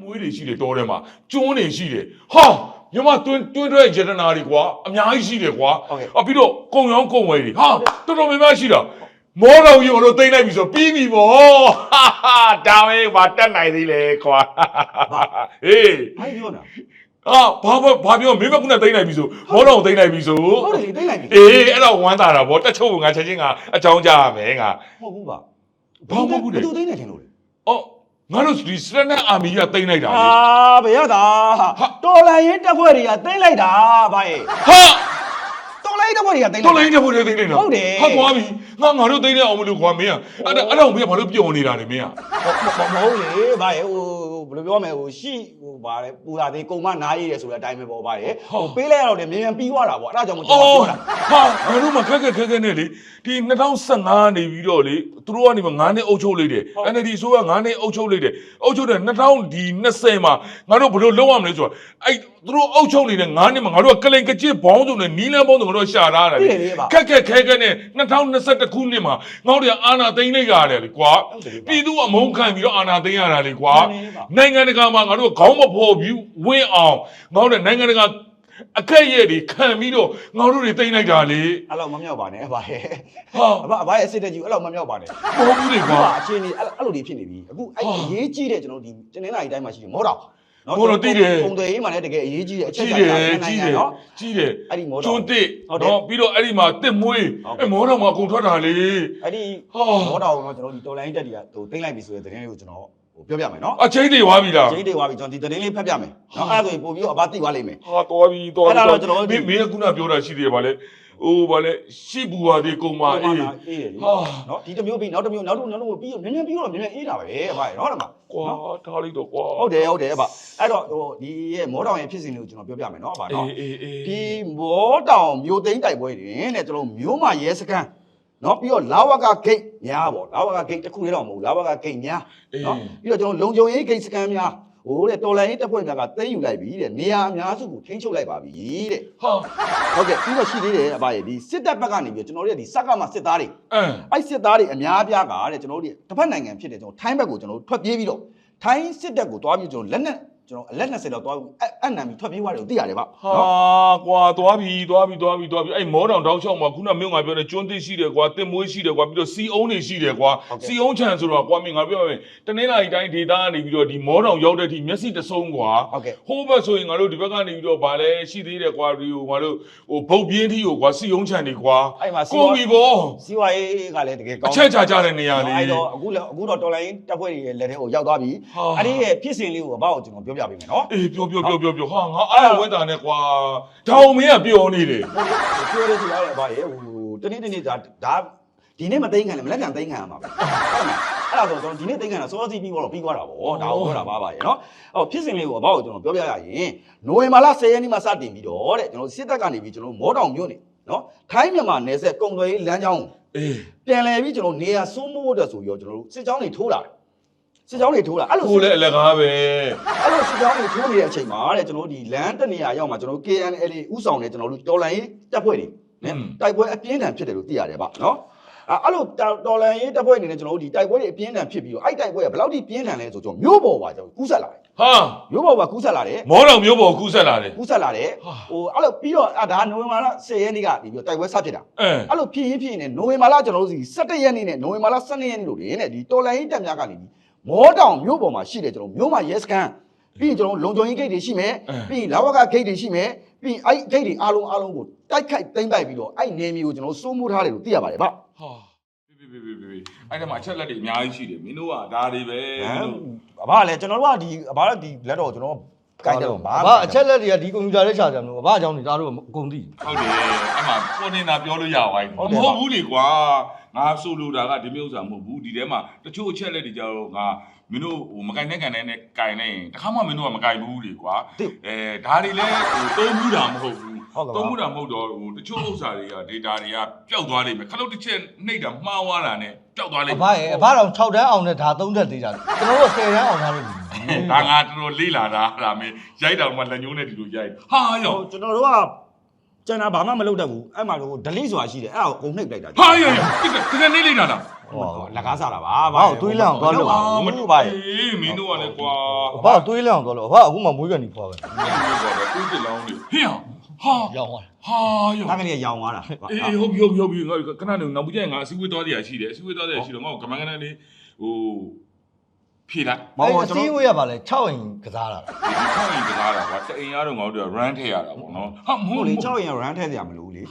မွေးတွေရှိတယ်တော်ထဲမှာကျွန်းတွေရှိတယ်ဟာမြမတွင်းတွင်းထွက်ရတနာတွေကွာအများကြီးရှိတယ်ကွာဟုတ်ကဲ့အပြီးတော့ကုံရောင်းကုံဝယ်တွေဟာတော်တော်များများရှိတာမောတော်ကြီးကိုတော့တိမ့်လိုက်ပြီဆိုပြီးပြီဗောဟာဟာဒါပဲမတက်နိုင်သေးလေကွာဟေးဘာပြောတာအာဘာဘာဘာပြောမင်းမခုနတိမ့်လိုက်ပြီဆိုမောတော်ကိုတိမ့်လိုက်ပြီဆိုဟုတ်တယ်လေတိတ်လိုက်ပြီအေးအဲ့တော့ဝမ်းသာတာဗောတက်ချုပ်ကငါချက်ချင်းကအကြောင်းကြားရမယ်ငါဟုတ်ဘူးပါဘာမှမဟုတ်ဘူးလေဘယ်သူသိနေတယ်လို့လဲအော် ငါတို့ဒီစရနက်အာမီကတိမ့်လိုက်တာလေ အာဘယ်ရတာတော်လိုင်းရင်တက်ဖွဲ့တွေကတိတ်လိုက်တာဗျရဲ့ ဟာ တော်လိုင်းတက်ဖွဲ့တွေကတိတ်လိုက် တော်လိုင်းတဲ့ဘုရားသိနေတော့ ဟုတ်တယ် ဟာသွားပြီငါငါတို့သိနေအောင်မလို့ခွာမင်းอ่ะအဲ့ဒါအဲ့ဒါကိုမင်းကဘာလို့ပျော်နေတာလဲမင်းอ่ะ မဟုတ်လေဗျရဲ့ဟို ဘယ်လိုပြောမလဲဟိုရှိဟိုဗါလေပူလာသေးကုံမနားရည်တယ်ဆိုတဲ့အတိုင်းပဲပေါ့ဗျရဲ့ဟိုပေးလိုက်ရတော့လေမြန်မြန်ပြီးသွားတာပေါ့အဲ့ဒါကြောင့်မို့ကျွန်တော်အော်ပြောတာဟာငါတို့မှခက်ခက်ခက်ခက်နဲ့လေဒီ2015နေပြီးတော့လေသူတို့ကနေမှ9နှစ်အုပ်ချုပ်လိုက်တယ် NLD ဆိုက9နှစ်အုပ်ချုပ်လိုက်တယ်အုပ်ချုပ်တဲ့2020မှာငါတို့ဘယ်လိုလုပ်ရမလဲဆိုတော့အဲ့သူတို့အုပ်ချုပ်နေတဲ့9နှစ်မှာငါတို့ကကလိန်ကကြစ်ဘောင်းစုံနဲ့နီးလန်းဘောင်းစုံငါတို့ရှာထားတာလေသိတယ်လေဗျခက်ခက်ခဲခဲနဲ့2021ခုနှစ်မှာငေါတို့ကအာဏာသိမ်းလိုက်ရတယ်လေကွာဟုတ်တယ်လေဗျပြည်သူအမုန်းခံပြီးတော့အာဏာသိမ်းရတာလေကွာမှန်တယ်ဗျနိုင်ငံတကာမှာငါတို့ကခေါင်းမဖော်ပြီးဝင်းအောင်ငေါတို့နိုင်ငံတကာအခက်ရဲ့တွေခံပြီးတော့ငေါတို့တွေသိမ်းလိုက်တာလေအဲ့လောက်မမြောက်ပါနဲ့ဗျရဲ့ဟာအဘအဘရဲ့စစ်တက်ကြီးအဲ့လောက်မမြောက်ပါနဲ့မဟုတ်ဘူးလေအခုကွာကအခြေအနေအဲ့အဲ့လိုတွေဖြစ်နေပြီအခုအဲ့ဟာအရေးကြီးတဲ့ကျွန်တော်တို့ဒီတနင်္လာရီတိုင်းမှာရှိတယ်မောတော်မော်တော်သိတယ်ပုံတွေရေးမှာလည်းတကယ်အရေးကြီးတဲ့အချက်ကြီးချာတယ်တာကြီးနိုင်ငံတယ်နော်ကြီးတယ်အဲ့ဒီမောတော်ကျွန်းတစ်ဟုတ်တယ်နော်ပြီးတော့အဲ့ဒီမှာတစ်မွေးဟုတ်ကဲ့အဲ့မောတော်မှာကုန်ထွက်တာလေအဲ့ဒီဟာမောတော်ကတော့ကျွန်တော်ဒီတော်လိုင်းတက်တွေကဟိုတင်လိုက်ပြီဆိုတဲ့သတင်းလေးကိုကျွန်တော် ဟိုပြောပြမယ်နော်အချိန်တွေဝါပြီလားကျင်းတွေသွားပြီကျွန်တော်ဒီသတင်းလေးဖတ်ပြမယ်နော်အဲ့ဒါဆိုရင်ပို့ပြီးတော့အဘသိသွားလိမ့်မယ်ဟာတော်ပြီတော်အဲ့ပြီဒါတော့ကျွန်တော်တို့မင်းမင်းကခုနပြောတာရှိသေးတယ်ဗာလေဟိုဗာလေရှိဘူးပါဒီကုံမအေးအေးတယ်လေဟာနော်ဒီတစ်မျိုးပြီးနောက်တစ်မျိုးနောက်တစ်မျိုးနောက်တစ်မျိုးပြီးတော့နည်းနည်းပြီးတော့နည်းနည်းအေးတာပဲအဘရနော်ဒီမှာကွာထားလိုက်တော့ကွာဟုတ်တယ်ဟုတ်တယ်အဘအဲ့တော့ဟိုဒီရဲ့မောတော်ရဲ့ဖြစ်စဉ်လေးကိုကျွန်တော်ပြောပြမယ်နော်အဘနော်အေးအေးအေးဒီမောတောင်မြို့သိမ်းတိုက်ပွဲတွင်တဲ့ကျွန်တော်မြို့မရဲစခန်း နော်ပြီးတော့လာဝကဂိတ်များပေါ့လာဝကဂိတ်တစ်ခုလေးတော့မဟုတ်ဘူးလာဝကဂိတ်များနော်ပြီးတော့ကျွန်တော်လုံခြုံရေးဂိတ်စခန်းများဟိုတဲ့တော်လိုင်းရေးတပ်ဖွဲ့များကသိမ်းယူလိုက်ပြီတဲ့နေရာအများစုကိုထိန်းချုပ်လိုက်ပါပြီတဲ့ဟာဟုတ်ကဲ့ပြီးတော့ရှိသေးတယ်အဘရဲ့ဒီစစ်တပ်ဘက်ကနေပြီးတော့ကျွန်တော်တို့ရဲ့ဒီစက်ကမှစစ်သားတွေအမ်အဲ့စစ်သားတွေအများအပြားကတဲ့ကျွန်တော်တို့ဒီတစ်ဖက်နိုင်ငံဖြစ်တဲ့ကျွန်တော်ထိုင်းဘက်ကိုကျွန်တော်တို့ထွက်ပြေးပြီးတော့ထိုင်းစစ်တပ်ကိုတွားပြီးကျွန်တော်လက်နက် ကျွန်တော်အလက်20လောက်တွားပြီးအအနံပြီးထွက်ပြေးသွားတယ်ကိုသိရတယ်ဗျဟာနော်ကွာသွားပြီသွားပြီသွားပြီသွားပြီအဲ့မောတောင်တောက်ချောင်းမှာခုနမင်းငါပြောတဲ့ကျွန်းသိရှိတယ်ကွာတင်မွေးရှိတယ်ကွာပြီးတော့စီအုံးတွေရှိတယ်ကွာစီအုံးချန်ဆိုတော့ကွာမင်းငါပြောမယ်တနင်္လာရီတိုင်းဒေသကနေပြီးတော့ဒီမောတောင်ရောက်တဲ့အထိမျက်စိတဆုံးကွာဟုတ်ကဲ့ဟိုးဘက်ဆိုရင်ငါတို့ဒီဘက်ကနေပြီးတော့ဗာလဲရှိသေးတယ်ကွာဒီဟိုငါတို့ဟိုဘုတ်ပြင်းထီကိုကွာစီအုံးချန်တွေကွာအဲ့မှာစီကိုဝါပြီဗောစီဝါရေးကလည်းတကယ်ကောအင်းချက်ချကြတဲ့နေရာလေးအဲ့တော့အခုလည်းအခုတော့တော်လိုင်းတပ်ဖွဲ့တွေရဲ့လက်ထဲကိုရောက်သွားပြီဟာအဲ့ဒီရဲ့ဖြစ်စဉ်လေးကိုအဘောက်ကျွန်တော်ပြောပြပေးမယ်နော်အေးပြောပြောပြောပြောပြောဟာငါအားရဝဲတာနဲ့ကွာတောင်မင်းကပြောနေတယ်ပြောရစီရတယ်အဘောက်ရဲ့ဟိုတနေ့တနေ့ဒါဒါဒီနေ့မသိမ်းခံလည်းမလက်ခံသိမ်းခံရမှာပဲအဲ့ဒါဆိုကျွန်တော်ဒီနေ့သိမ်းခံတာစောစီးပြီးတော့ပြီးသွားတာဗောဒါကိုပြောတာပါပါရဲ့နော်အော်ဖြစ်စဉ်လေးကိုအဘောက်ကိုကျွန်တော်ပြောပြရရင်နိုဝင်ဘာလ10ရက်နေ့မှစတင်ပြီးတော့တဲ့ကျွန်တော်စစ်တပ်ကနေပြီးကျွန်တော်မောတောင်မြို့နေနော်ထိုင်းမြန်မာနယ်စပ်ကုံသွေးလမ်းကြောင်းကိုအေးပြန်လဲပြီးကျွန်တော်နေရာစိုးမိုးတဲ့ဆိုပြီးတော့ကျွန်တော်တို့စစ်ကြောင်းတွေထိုးလာတယ် စစ်ကြောင်းတွေထိုးလာအဲ့လိုကိုလည်းအလကားပဲအဲ့လိုစစ်ကြောင်းတွေထိုးနေတဲ့အချိန်မှာတဲ့ကျွန်တော်တို့ဒီလမ်းတစ်နေရာရောက်မှာကျွန်တော်တို့ KNL ဥဆောင်နေကျွန်တော်တို့တော်လန်ရေးတပ်ဖွဲ့တွေနဲ့တိုက်ပွဲအပြင်းထန်ဖြစ်တယ်လို့သိရတယ်ဗျနော်အဲ့အဲ့လိုတော်လန်ရေးတပ်ဖွဲ့အနေနဲ့ကျွန်တော်တို့ဒီတိုက်ပွဲတွေအပြင်းထန်ဖြစ်ပြီးတော့အဲ့တိုက်ပွဲကဘယ်လောက်ထိပြင်းထန်လဲဆိုကျွန်တော်မြို့ပေါ်ပါကျွန်တော်ကူးဆက်လာတယ်ဟာမြို့ပေါ်ပါကူးဆက်လာတယ်မောတောင်မျိုးပေါ်ကူးဆက်လာတယ်ကူးဆက်လာတယ်ဟာဟိုအဲ့လိုပြီးတော့အဲ့ဒါနိုဝင်ဘာလ10ရက်နေ့ကနေပြီးတော့တိုက်ပွဲစဖြစ်တာအဲအဲ့လိုဖြစ်ရင်ဖြစ်ရင်ねနိုဝင်ဘာလကျွန်တော်တို့စီ17ရက်နေ့နဲ့နိုဝင်ဘာလ12ရက်နေ့လို့နေနဲ့ဒီတော်လိုင်းရေးတက်များကနေဒီ မောတောင်မြို့ပေါ်မှာရှိတယ်ကျွန်တော်မြို့မှာရဲစခန်းပြီးရင်ကျွန်တော်လုံခြုံရေးဂိတ်တွေရှိမယ်ပြီးရင်လာဝကဂိတ်တွေရှိမယ်ပြီးရင်အဲ့ဂိတ်တွေအားလုံးအားလုံးကိုတိုက်ခိုက်သိမ်းပိုက်ပြီးတော့အဲ့နေမျိုးကိုကျွန်တော်စိုးမိုးထားတယ်လို့သိရပါတယ်ဗျဟာပြီပြီပြီပြီပြီအဲ့ဒီမှာအချက်လက်တွေအများကြီးရှိတယ်မင်းတို့ကဒါတွေပဲမင်းတို့အဘကလည်းကျွန်တော်တို့ကဒီအဘကဒီလက်တော့ကျွန်တော် ကိုင်းတယ်တော့ဘာဘာအချက်လက်တွေကဒီကွန်ပျူတာထဲရှာကြမလို့ဘာအကြောင်းတွေဒါတို့အကုန်သိဟုတ်တယ်အဲ့မှာပေါ်နေတာပြောလို့ရပါဘူးမဟုတ်ဘူးလေကွာငါဆိုလိုတာကဒီမျိုးဥစ္စာမဟုတ်ဘူးဒီထဲမှာတချို့အချက်လက်တွေကြတော့ငါမင်းတို့ဟိုမကင်နဲ့ကန်နဲ့နဲ့ကင်နေရင်တခါမှမင်းတို့ကမကင်ဘူးလေကွာအဲဒါတွေလည်းဟိုသုံးဘူးတာမဟုတ်ဘူးဟုတ်ကဲ့သုံးပါမှုတာမဟုတ်တော့ဟိုတချို့ဥစ္စာတွေက data တွေကပျောက်သွားလိမ့်မယ်ခလုတ်တစ်ချက်နှိပ်တာမှားသွားတာနဲ့ပျောက်သွားလိမ့်အမယ်ဖရဲ့အဖတော်6တန်းအောင်နဲ့ဒါ3တက်သေးကြတယ်ကျွန်တော်တို့10တန်းအောင်ထားလို့ ဒါငါတော်တော်လေးလာတာဒါမင်းရိုက်တောင်မှလက်ညှိုးနဲ့ဒီလိုရိုက်ဟာရောဟိုကျွန်တော်တို့ကကျန်တာဘာမှမလုပ်တတ်ဘူးအဲ့မှာတော့ delete ဆိုတာရှိတယ်အဲ့ဒါကိုအကုန်နှိပ်လိုက်တာဟာရရတကယ်နေလိုက်တာလားဟောလက်ကားစားတာပါဘာကိုတွေးလန့်အောင်သွားလို့ဘာမမတူတူပါပါဘူးဘူးအေးမင်းတို့ကလည်းကွာဘာကိုတွေးလန့်အောင်သွားလို့ဘာအခုမှမွေးကန်နေဖွာပဲအဲ့ဒီကတော့တွေးတလောင်းနေဟင်းဟာရောင်းသွားဟာယောငါကလေးရောင်သွားတာအေးဟုတ်ပြီဟုတ်ပြီဟုတ်ပြီငါခဏနေနောက်ပြီးကျရင်ငါအစည်းအဝေးသွားတရားရှိတယ်အစည်းအဝေးသွားတရားရှိတော့ငါ့ကိုကမန်းကန်းလေးဟို ဖြေလိုက်မဟုတ်အဲ့ဘူးအကျွန်စည်းတော်ဝေးရပါလေ6အိမ်ကစားတာဒီချောင်းရင်ကစားတာကွာတအိမ်ရတော့ငါတို့က run ထည့်ရတာပေါ့နော်ဟာမဟိုဟုတ်လေလေ6ရင် run ထဲစရာမလိုဘူးလေ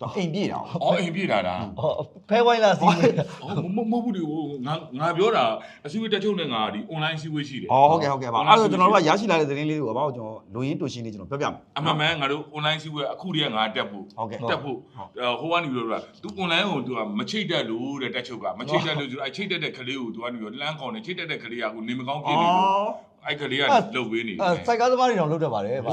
ကျွန်တော်အိမ်ပြေးတာပေါ့အော်အိမ်ပြေးလာတာဟောဖဲဝိုင်းလာစီးမွေးအော်မမဟုတ်ဘူးဒီဟိုငါငါပြောတာအစည်းအဝေးတက်ချုပ်နဲ့ငါဒီ online အစည်းအဝေးရှိတယ် အော်ဟုတ်ကဲ့ဟုတ်ကဲ့ပါအဲ့တော့ကျွန်တော်တို့ကရရှိလာတဲ့သတင်းလေးတွေကိုအပေါ့ကျွန်တော်လူရင်းတူရှင်းလေးကျွန်တော်ပြောပြမယ် အမှန်မှန်ငါတို့ online စီးဝဲအခုတည်းကငါတက်ဖို့ဟုတ်ကဲ့တက်ဖို့အဲဟိုကနေပြီးတော့လား तू online ကို तू ကမချိတ်တက်လို့တဲ့တက်ချုပ်ကမချိတ်တက်လို့ဆိုတော့အချိတ်တက်တဲ့ကလေးကို तू ကနေပြီးတော့လှမ်းကောင်းတယ်ချိတ်တက်တဲ့ကလေးကကိုနေမကောင်းဖြစ်နေလို့ဟ အဲ့ကလေးကလှုပ်ပေးနေတယ်အဲစိုက်ကားသမားတွေတော့လုပ်တတ်ပါတယ်ဗျာဟာ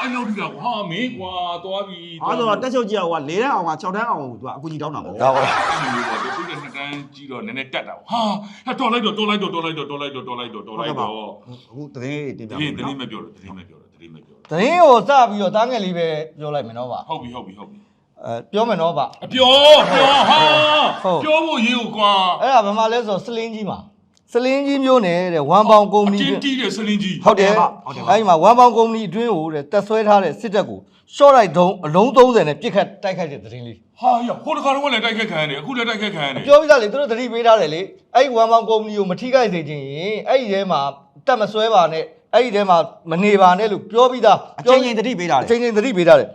အဲ့လိုဒီကဟာမင်းကွာသွားပြီအဲ့တော့တက်ချုပ်ကြီးကဟိုက၄တန်းအောင်က6တန်းအောင်ကိုသူကအကူကြီးတောင်းတာပေါ့ဒါပါအဲ့လိုမျိုးပေါ့သူကနှစ်တန်းကြီးတော့နည်းနည်းတက်တာဟာဟာတော်လိုက်တော့တော်လိုက်တော့တော်လိုက်တော့တော်လိုက်တော့တော်လိုက်တော့တော်လိုက်တော့အခုသတင်းလေးတင်ပြဒီမယ်တနော်တိမပြောတော့တတိမပြောတော့တတိမပြောတော့သတင်းကိုစပြီးတော့တားငယ်လေးပဲပြောလိုက်မယ်နော်ဗျာဟုတ်ပြီဟုတ်ပြီဟုတ်ပြီအဲပြောမယ်နော်ဗျာအပြောပြောဟာဟုတ်ပြောဖို့ရေးကိုကွာအဲ့ဒါဘယ်မှာလဲဆိုတော့စလင်းကြီးမှာ စလင်းကြီးမျိုးနဲ့တဲ့ဝမ်ပေါင်ကုမ္ပဏီအချင်းတီးတဲ့စလင်းကြီးဟုတ်တယ်အဲ့ဒီမှာဝမ်ပေါင်ကုမ္ပဏီအတွင်းကိုတဲ့တက်ဆွဲထားတဲ့စစ်တပ်ကိုရှော့လိုက်တုံးအလုံး30နဲ့ပြစ်ခတ်တိုက်ခိုက်တဲ့သတင်းလေးဟာရဟိုတခါတော့လည်းတိုက်ခက်ခံရတယ်အခုလည်းတိုက်ခက်ခံရတယ်ပြောပြီးသားလေသူတို့သတိပေးထားတယ်လေအဲ့ဒီဝမ်ပေါင်ကုမ္ပဏီကိုမထိခိုက်စေချင်ရင်အဲ့ဒီထဲမှာတက်မဆွဲပါနဲ့အဲ့ဒီထဲမှာမနေပါနဲ့လို့ပြောပြီးသားအချင်းချင်းတတိပေးတာအလေချင်းချင်းသတိပေးထားတယ်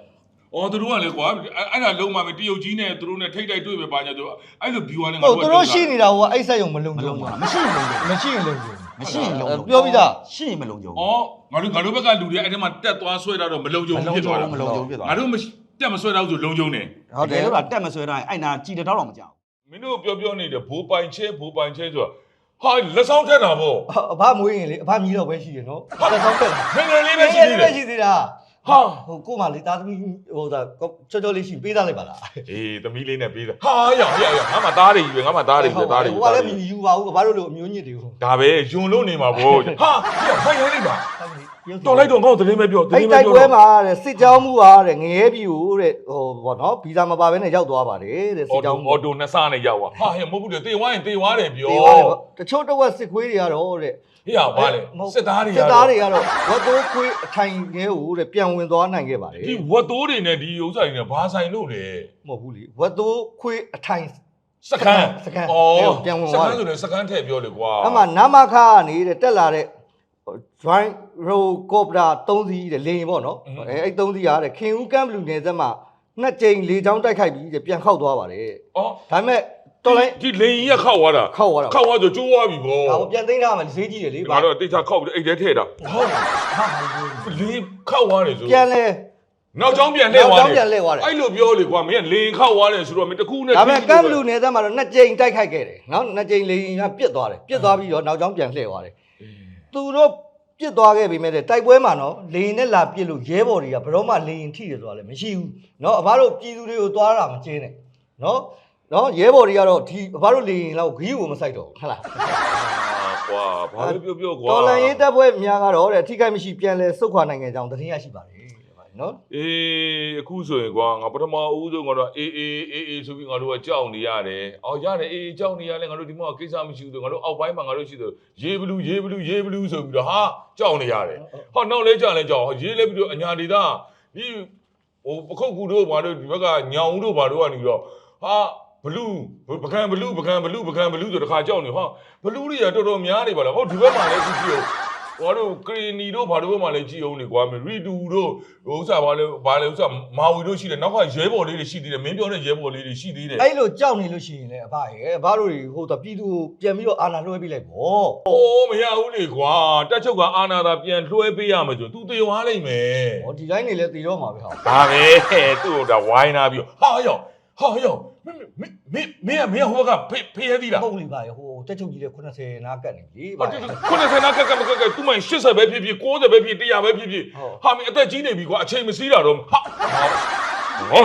အော်သူတို့ကလည်းကွာအဲ့အဲ့ဒါလုံးမမယ်တရုတ်ကြီးနဲ့သူတို့နဲ့ထိတ်တိုက်တွေ့ပဲပါညာသူအဲ့လို view ကနေငါဟုတ်တို့သူတို့ရှိနေတာကအဲ့ဆက်ရုံမလုံမကြုံလုံးဘူးဘူးမရှိရင်လုံးမရှိရင်လုံကြုံမရှိရင်လုံးပြောပြီးသားရှိရင်မလုံးကြုံအော်ငါတို့ငါတို့ဘက်ကလူတွေအဲ့ဒီမှာတက်သွားဆွဲတာတော့မလုံကြုံဖြစ်သွားတာမလုံးကြုံဖြစ်သွားငါတို့မတက်မဆွဲတော့ဆိုလုံကြုံနေဟုတ်တယ်လို့ကတက်မဆွဲတိုင်းအဲ့နာကြည်တတော့တော့မကြောက်မင်းတို့ပြောပြောနေတယ်ဘိုးပိုင်ချဲဘိုးပိုင်ချဲဆိုတာဟာလက်ဆောင်ထက်တာဗောအဖမွေးရင်လေအဖမြည်တော့ပဲရှိတယ်နော်တက်ဆောင်တက်ငယ်ငယ်လေးပဲရှိသေးတယ်ရှိသေးတာ ဟာဟိုကို့မလေးသားသမီးဟိုဒါချောချောလေးရှိပေးသားလိုက်ပါလားအေးသမီးလေးနဲ့ပြေးတာဟာရရရငါမှသားတွေကြီးပဲငါမှသားတွေပဲသားတွေဟိုကလည်းမြည်ယူပါဘူးဘာလို့လို့အမျိုးညစ်တွေဟိုဒါပဲယွန်လို့နေမှာဗောဟာပြဖိုင်ရိုင်းလိုက်တာတော်လိုက်တော့ငါ့ကိုသတင်းပဲပြောသအဲ့တင်းပဲတိုက်ပြောပွဲတော့မှာတဲ့စစ်ကြောင်းမှုဟာတဲ့ငရဲပြည်ကိုတဲ့ဟိုဗောနော်ဗီဇာမပါဘဲနဲ့ရောက်သွားပါတယ်တဲ့အောစစ််ကြောတိုင်းမှုအော်တိုနှစ်ဆနဲ့ရောက်သွားဟာဟဲ့မဟုတ်ဘူးလေတေဝိုင်းတေဝါတယ်ပြောဒီပါတယ်ဗောတချို့တစ်ဝက်စစ်ခွေးတွေကတော့တဲ့ ဟေ့ရပါလေစစ်သားတွေစစ်သားတွေကတော့ဝတ်တိုးခွေးအထိုင်ခဲကိုတဲ့ပြန်ဝင်သွားနိုင်ခဲ့ပါတယ်ဒီဝတ်တိုးတွေနဲ့ဒီဥစ္စာတွေနဲ့ဘာဆိုင်လို့လဲမဟုတ်ဘူးလေဝတ်တိုးခွေးအထိုင်စကန်စကန်အော်ပြန်ဝင်စသွားကန်တယ်ဆိုလည်းစကန်ထည့်ပြောလေကွာအမှနမခကနေတဲ့တက်လာတဲ့ joint row cobra 3စီးတဲ့လေရင်ပေါ့နော်အဲအဲ့3စီးရတဲ့ခင်ဦးကမ်ဘလူနယ်ဆက်မှာနှစ်ကြိမ်လေချောင်းတိုက်ခိုက်ပြီးတဲ့ပြန်ခောက်သွားပါတယ်အော်ဒါပေမဲ့ တော်လိုင်းဒီလင်ကြီးကခောက်သွားတာခောက်သွားတာ ခောက်သွားဆိုကျိုးသွားပြီဗောဒါကိုပြန်သိမ်းထားမှဈေးကြီးတယ်လေငါတော့တိတ်ချခောက်ပြီးအိတ်ထဲထည့်တာဟုတ်ဟာလင်းခောက်သွားတယ်ဆိုပြန်လဲ နောက်ကျောင်းပြန်လှည့်သွားတယ်နောက်ကျောင်းပြန်လှည့်သွားတယ် အဲ့လိုပြောလေကွာမင်းကလင်းခောက်သွားတယ်ဆိုတော့မင်းတခုနဲ့ဒါပေမဲ့ကမ်ဘလူနယ်ဆက်မှာတော့နှစ်ကြိမ်တိုက်ခိုက်ခဲ့တယ်နော်နှစ်ကြိမ်လေရင်ကပြစ်သွားတယ်ပြစ်သွားပြီးတော့နောက်ကျောင်းပြန်လှည့်သွားတယ်သူတို့ပြစ်သွားခဲ့ပြီမဲ့တိုက်ပွဲမှာနော်လေရင်နဲ့လာပြစ်လို့ရဲဘော်တွေကဘယ်တော့မှလေရင်ထိတယ်ဆိုတာလည်းမရှိဘူးနော်အဘတို့ပြည်သူတွေကိုသွားတာမကျင်းနဲ့နော် နော်ရဲဘော်တွေကတော့ဒီအဘတို့လေရင်လောက်ဂီးကိုမဆိုင်တော့ဘူးဟုတ်လားကွာဘာလို့ပြောပြောကွာတော်လန်ရေးတပ်ဖွဲ့များကတော့တဲ့အထိကိမရှိပြန်လဲစုတ်ခွာနိုင်ငံကြောင်းသတင်းရရှိပါတယ်နော်အေးအခုဆိုရင်ကွာငါပထမဦးဆုံးကတော့အေးအေးအေးအေးဆိုပြီးငါတို့ကကြောက်နေရတယ်။အော်ရတယ်အေးအေးကြောက်နေရလဲငါတို့ဒီမှာကိစ္စမရှိဘူးဆိုငါတို့အောက်ပိုင်းမှာငါတို့ရှိတယ်ရေဘလူးရေဘလူးရေဘလူးဆိုပြီးတော့ဟာကြောက်နေရတယ်။ဟောနောက်လဲကြောက်လဲကြောက်ရေလဲပြီးတော့အညာဒေတာဒီဟိုပခုတ်ကူတို့ဘာတို့ဒီဘက်ကညောင်ဦးတို့ဘာတို့ကနေပြီးတော့ဟာဘ လူးပကံဘလူးပကံဘလူးပကံဘလူးဆိုတခါကြောက်နေဟာဘလူးတွေကတော်တော်များနေပါလားဟောဒီဘက်မှာလည်းကြည့်ကြည့်ဘာတို့ကရီနီတို့ဘာတို့ဘက်မှာလည်းကြည်အောင်နေကွာရီတူတို့ဟိုဥစ္စာဘာလဲဘာလဲဥစ္စာမာဝီတို့ရှိတယ်နောက်ကရဲဘော်လေးတွေရှိသေးတယ်မင်းပြောတဲ့ရဲဘော်လေးတွေရှိသေးတယ်အဲ့လိုကြောက်နေလို့ရှိရင်လည်းအဘရဲ့အဘတို့တွေဟိုတော့ပြည်သူကိုပြန်ပြီးတော့အာဏာလွှဲပေးလိုက်ပေါ့။အိုးမရဘူးလေကွာတက်ချုပ်ကအာနာသာပြန်လွှဲပေးရမှာဆိုသူတေသွားလိမ့်မယ်ဟောဒီတိုင်းနေလဲတည်တော့မှာပဲဟာ။ဒါပဲသူ့ကိုဒါဝိုင်းနာပြီးဟာယောဟာယောမင်းမင်း မင်းမင်းဟိုကဖေးဖေးရသည်လားဟုတ်လေပါရဲ့ဟိုတက်ချုပ်ကြီးတဲ့80နားကတ်နေပြီ။ဟာဒီ90နာကကမကကသူမ80ပဲဖြစ်ဖြစ်90ပဲဖြစ်100ပဲဖြစ်ဖြစ်ဟုတ်ဟာမင်းအသက်ကြီးနေပြီကွာအချိန်မစည်းတာတော့ဟာဟော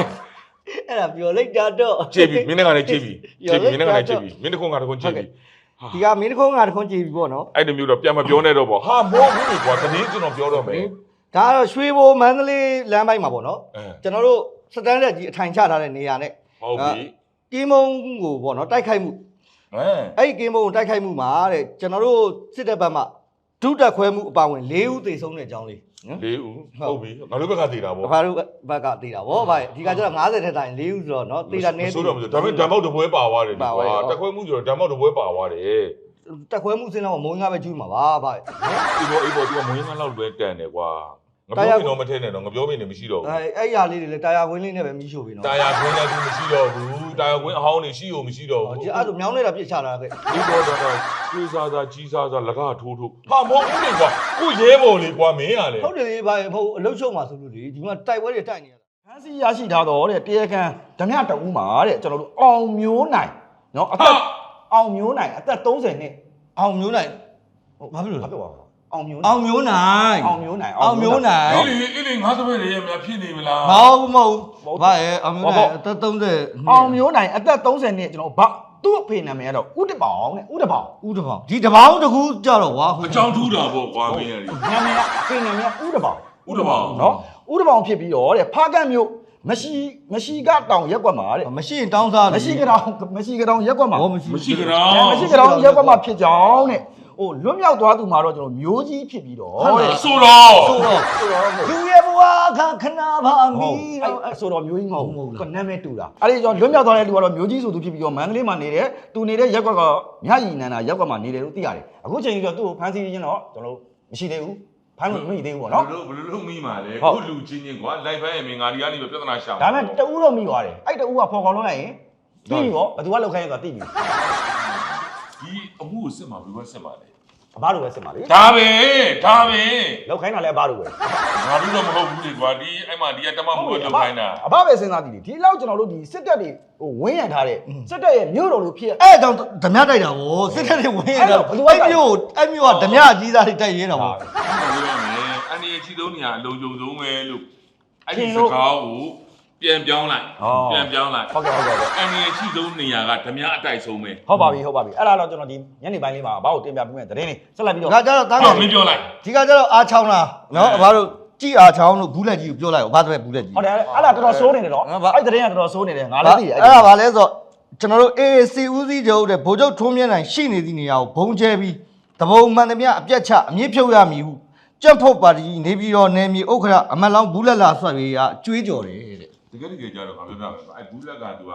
အဲ့ဒါပြောလိုက်တာတော့ကြည့်ပြီမင်းနဲ့ကလည်းကြည့်ပြီကြည့်ပြီမင်းနဲ့ကလည်းကြည့်ပြီမင်းတခုငါတခုကြည့်ပြီဒီကမင်းတခုံးငါတခုံးကြည့်ပြီပေါ့နော်အဲ့ဒီမျိုးတော့ပြန်မပြောနဲ့တော့ပေါ့ဟာမောဘူးလေကွာတနည်းကျွန်တော်ပြောတော့မယ်ဒါကတော့ရွှေဘိုမန္တလေးလမ်းပိုင်းမှာပေါ့နော်အဲကျွန်တော်တို့စတန်ဒတ်ကြီးအထိုင်ချထားတဲ့နေရာနဲ့ဟုတ်ပြီ ကင်းမုံကိုပေါ့နော်တိုက်ခိုက်မှုအဲအဲ့ဒီကင်းမုံကိုတိုက်ခိုက်မှုမှာတဲ့ကျွန်တော်တို့စစ်တပ်ဘက်မှဒုတက်ခွဲမှုအပါဝင်၄ဦးသေဆုံးတဲ့အကြောင်းလေးနော်လေးဦးဟုတ်ပြီငါတို့ဘက်ကတည်တာပေါ့ဘာလို့ဘက်ကသေးတာဗောဗျအဒီကကျတော့90ထက်တိုင်၄ဦးဆိုတော့နော်သေတာနည်းဆိုတော့မဆိုဒါပေမဲ့ဓာတ်မောက်တပွဲပါသွားတယ်ဒီပါသွားတယ်ကွာတက်ခွဲမှုဆိုတော့ဓာတ်မောက်တပွဲပါသွားတယ်တက်ခွဲမှုစင်းတော့မုံငါပဲကျူးမှာပါဗျဒီပေါ်အေးပေါ်သူကမွေးငန်းလောက်လွဲတန်တယ်ကွာ ငါတာယာပြောပြတော့မထဲနဲ့တော့ငါပြောပြနေမရှိတော့ဘူးအဲ့အဲ့ရလေးတွေလည်းတာယာခွင်းလေးနဲ့ပဲမိရှို့ပြီနော်တာယာခွင်းလည်းသူမရှိတော့ဘူးတာယာခွင်းအဟောင်းနေရှိ ਉਹ မရှိတော့ဘူးဒီအဲ့ဒါမြောင်းနေတာပြစ်ချတာပဲဒီပေါ်တော့ကျွေးစားစားကြီးစားစားလကားထိုးထိုးဟာမဟုတ်ဘူးလေကွာကိုရဲပေါ်လေကွာမင်းရလေဟုတ်တယ်လေဗျဟိုအလုတ်ချုပ်မှာဆိုလို့လေဒီမှာတိုက်ပွဲတွေတိုက်နေရတာဖမ်းဆီးရရှိထားတော့တဲ့တရားခံဓမြတအူးမှာတဲ့ကျွန်တော်တို့အောင်မျိုးနိုင်နော်အသက်အောင်မျိုးနိုင်အသက်30နှစ်အောင်မျိုးနိုင်ဟုတ်ဘာဖြစ်လို့ဘာလဲပြောပါ အောင်မျိုးအောင်မျိုးနိုင်အောင်မျိုးနိုင်အောင်မျိုးနိုင်အေးလေအေးလေငါသပည့်တွေရများဖြစ်နေမလားမဟုတ်ဘူးမဟုတ်ဘူးဗျရဲ့အောင်မျိုးနိုင်အသက်30အောင်မျိုးနိုင်အသက်30နှစ်ကျွန်တော်ဘာသူ့အဖေနာမည်ကတော့ဥတပောင်တဲ့ဥတပောင်ဦးတပေါင်းဒီတပေါင်းတကူကြတော့ဝါအကြောင်းထူးတာပေါ့ကွာမင်းရလေနာမည်ကအဖေနာမည်ကဥတပောင်ဥတမောင်နော်ဥတပောင်ဖြစ်ပြီးတော့တဲ့ဖားကန့်မျိုးမရှိမရှိကတောင်ရက်ကွက်မှာတဲ့မရှိရင်တောင်းစားမရှိကတောင်မရှိကတောင်ရက်ကွက်မှာဟောမရှိမရှိကြတော့အဲမရှိကတောင်ရက်ကွက်မှာဖြစ်ကြောင်းတဲ့ ဟိုလွတ်မြောက်သွားသူမှာတော့ကျွန်တော်မျိုးကြီးဖြစ်ပြီးတော့တဲ့ဆိုတော့ဆိုတော့ဆိုတော့ဟုတ်လူရဲ့ဘဝခခဏပါမီဟုတ်တော့အဲ့ဆိုတော့မျိုးကြီးမဟုတ်မဟုတ်ဘူးဘူးကနာမည်တူတာအဲ့ဒီကျွန်တော်လွတ်မြောက်သွားတဲ့လူကတော့မျိုးကြီးဆိုသူဖြစ်ပြီးတော့မန္တလေးမှာနေတယ်သူနေတဲ့ရက်ကွက်ကမြရည်နန္ဒာရက်ကွက်မှာနေတယ်လို့သိရတယ်အခုချိန်ကြီးတော့သူ့ကိုဖမ်းဆီးခြင်းတော့ကျွန်တော်မရှိသေးဘူးဖမ်းလို့မရှိသေးဘူးပေါ့နော်ဘယ်လိုဘယ်လိုလုပ်မိမှာလဲဟုတ်ကိုလူချင်းချင်းကွာလိုက်ဖမ်းရင်မင်းငါဒီကနေပဲပြဿနာရှာဒါပေမဲ့တဦးတော့မိသွားတယ်အဲ့တဦးကဖော်ကောင်းလုံးလိုက်ရင်သိပြီပေါ့ဘယ်သူကလောက်ခိုင်းရဆိုတာသိပြီဒီ အမှုကိုစစ်မှာဘယ်ဘက်စစ်မှာလဲအဘတို့ပဲစစ်ပါလေဒါပဲဒါပဲလောက်ခိုင်းတာလည်းအဘတို့ပဲငါတို့တော့မဟုတ်ဘူးလေကွာဒီအဲ့မှာဒီကတမမှုကိုလုပ်ခိုင်းတာအဘပဲစဉ်းစားကြည့်လေဒီလောက်ကျွန်တော်တို့ဒီစစ်တပ်တွေဟိုဝင်းရံထားတဲ့စစ်တပ်ရဲ့မြို့တော်လို့ဖြစ်အဲ့ကြောင့်ဓမြတိုက်တာဗောစစ်တပ်တွေဝင်ရအဲ့တော့တော့ဘယ်သူကတိုက်အဲ့မျိုးအဲ့မျိုးကဓမြအကြီးစားတွေတိုက်ရဲတာဗောအဲ့လိုပြောမယ်အန်ဒီရဲ့ချီသုံးနေရအလုံးကြုံဆုံးပဲလို့အဲ့ထင်ဒီလို့စကားကို ပြန်ပြောင်းလိုက်ဟောပြန်ပြောင်းလိုက်ဟုတ်ကဲ့ဟုတ်ကဲ့ဟုတ်ကဲ့အန်ဒီရဲ့ချီသုံးနေရကဓမြအတိုက်ဆုံးပဲဟုတ်ပါပြီဟုတ်ပါပြီအဲ့ဒါတော့ကျွန်တော်ဒီညနေပိုင်းလေးမှာဘာကိုတင်ပြပေးမယ်သတင်းလေးဆက်လက်ပြီးတော့ဒါကြတော့တားဟုကောင်တ်မင်းပြောလိုက် ဒီကကြတော့အားချောင်းလားနော်အဘတို့ကြည်အားချောင်းလို့ဘူးလက်ကြီးကိုပြောလိုက်အောင်ဘာတဲ့ဘူးလက်ကြီးဟုတ်တယ်အဲ့ဒါတော်တော်ဆိုးနေတယ်တော့ဟုတ်ပါအဲ့သတင်းကတော်တော်ဆိုးနေတယ်ငါလည်းသိတယ်အဲ့ဒါဘာလဲဆိုတော့ကျွန်တော်တို့ AAC ဦးစီးချုပ်တဲ့ဗိုလ်ချုပ်ထွန်းမြတ်နိုင်ရှိနေသည့်နေရာကိုဘုံကျဲပြီးတဘုံမှန်သမျှအပြတ်ချအမြင့်ဖြုတ်ရမည်ဟုကြက်ဖို့ပါတီနေပြီးတော့နေမြေဥက္ခရအမတ်လောင်းဘူးလက်လာဆွတ်ရေးကကြွေးကြော်တယ်တဲ့ တကယ်တကယ်ကြတော့ငါပြောပြမယ်အဲ့ဘူးလက်ကသူက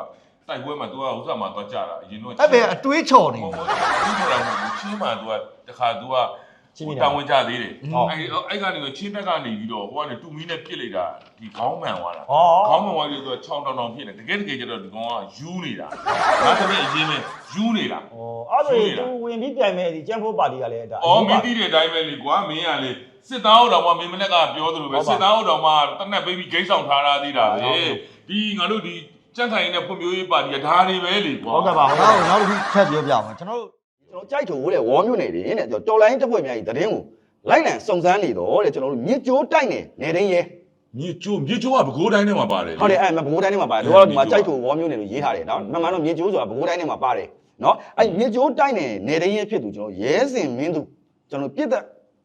တိုက်ပွဲမှာသူကဥစ္စာမှာသွားကြတာအရင်တော့အဲ့ဘယ်အတွေးချော်နေလဲဘူးဆိုတာကချင်းမှာသူကတခါသူကတောင်းဝင်ကြသေးတယ်အဲ့အဲ့ကနေချင်းဘက်ကနေပြီးတော့ဟိုကနေတူမီနဲ့ပြစ်လိုက်တာဒီခေါင်းမှန်သွားတာခေါင်းမှန်သွားပြီးတော့6တောင်တောင်ဖြစ်နေတကယ်တကယ်ကျတော့ဒီကောင်ကယူနေတာငါသမီးအရင်ပဲယူနေတာဩအဲ့ဒါသူဝင်ပြီးပြိုင်မယ်ဒီကျန်ဖို့ပါတီကလည်းဒါဩမင်းတီးတဲ့အတိုင်းပဲလေကွာမင်းကလေ စစ်သားဟုတ်တော်မှမင်းမနဲ့ကပြောသလိုပဲစစ်သားဟုတ်တော်မှတနက်ပေးပြီးဂိမ်းဆောင်ထားရသေးတာပဲဒီငါတို့ဒီကြက်ခိုင်နဲ့ဖွံ့ဖြိုးရေးပါတီကဒါတွေပဲလေကွာဟုတ်ကဲ့ပါဟုတ်ကဲ့နောက်နောက်တစ်ခုထပ်ပြောပြအောင်ကျွန်တော်တို့ကျွန်တော်ကြိုက်ထိုတဲ့ဝေါ်မြို့နယ်တွေတဲ့ကျွန်တော်တော်လိုင်းတပ်ဖွဲ့များကြီးသတင်းကိုလိုက်လံစုံစမ်းနေတော့တဲ့ကျွန်တော်တို့မြစ်ကျိုးတိုက်နေနေတိုင်းရဲမြေကျိုးမြေကျိုးကဘကိုးတိုင်းထဲမှာပါတယ်ဟုတ်တယ်အဲ့မဘိုးတိုင်းထဲမှာပါတယ်တို့ကတော့ဒီမှာကြိုက်ထိုဝေါ်မြို့နယ်လို့ရေးထားတယ်နော်မှန်မှန်တော့မြစ်ကျိုးဆိုတာဘိုးတိုင်းထဲမှာပါတယ်နော်အဲ့မြစ်ကျိုးတိုက်နေနေတိုင်းရဲဖြစ်သူကျွန်တော်ရဲစင်မင်းသူကျွန်တော်ပြစ်သက်